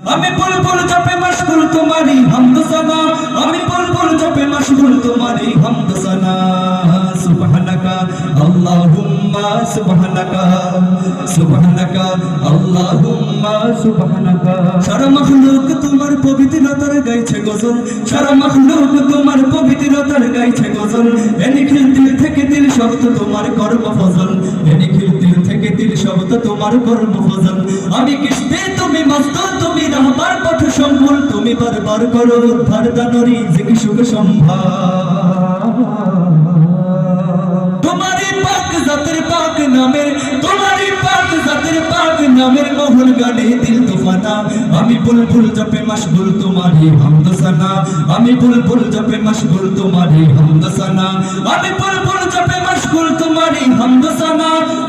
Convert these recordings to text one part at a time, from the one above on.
আমি বুলবুল জপে মশগুল তোমারি হামদ সানা আমি বুলবুল জপে মশগুল তোমারি হামদ সানা সুবহানাকা, আল্লাহুম্মা সুবহানাকা। সুবহানাকা, আল্লাহুম্মা সুবহানাকা। সারা মখলুক তোমার পবিত্রতার গাইছে গজল। সারা মখলুক তোমার পবিত্রতার গাইছে গজল। এ নিখিল দিল থেকে দিল শব্দ তোমার কর্ম ফজল এ নিখিল দিল থেকে দিল শব্দ তোমার কর্ম ফজল আমি কিস্তে তুমি বারবার করো, উদ্ধার দানরি জিকি সুখ সম্ভার তোমারি পাক পাক নামের তোমারি পাক পাক নামের দিল আমি বুলবুল জপে মশগুল তোমারি হামদ সানা আমি বুলবুল জপে মশগুল তোমারি হামদ সানা আমি বুলবুল জপে মশগুল তোমারি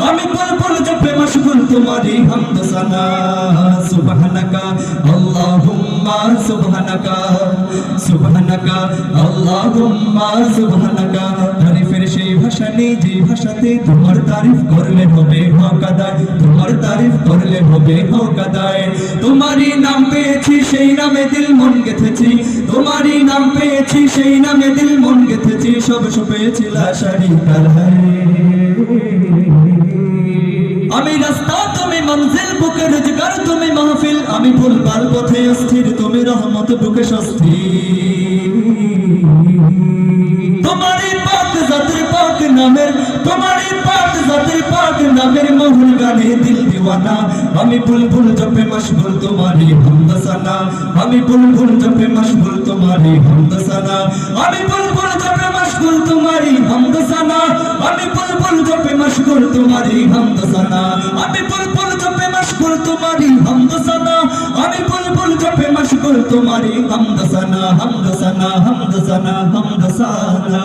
আমি বুলবুল জপে মশগুল তোমারি হামদ সুবহানাকা আল্লাহুম্মা সুবহানাকা সুবহানাকা, আল্লাহুম্মা সুবহানাকা। তারিফের সেই ভাষা যে ভাষাতে তোমার তারিফ করলে হবে হকাদায় তোমার তারিফ করলে হবে হকাদায় তোমারই নাম পেয়েছি, সেই নামে মন গেথেছি। তোমারই নাম পেয়েছি, সেই নামে মন গেথেছি। সব সপেছি লাশারি আমি রাস্তা তুমি মঞ্জিল, বুকে রোজগার তুমি মাহফিল। আমি ভুলবার পথে অস্থির, তুমি রহমত, বুকে স্বস্তির। তোমারই পাক, জাতির পাক নামের, তোমারই পাক, জাতির পাক নামের মোহন গানে দিল দিওয়ানা। আমি বুলবুল জপে মশগুল তোমারি হামদসানা। আমি বুলবুল জপে মশগুল তোমারি হামদসানা। আমি বুলবুল জপে মশগুল তোমারি হামদসানা। জপে তোমারই হামদ সানা আমি বুলবুল জপে মশগুল হামদ সানা আমি বুলবুল জপে মশগুল সানা হামদ সানা হামদসানা হামদসানা।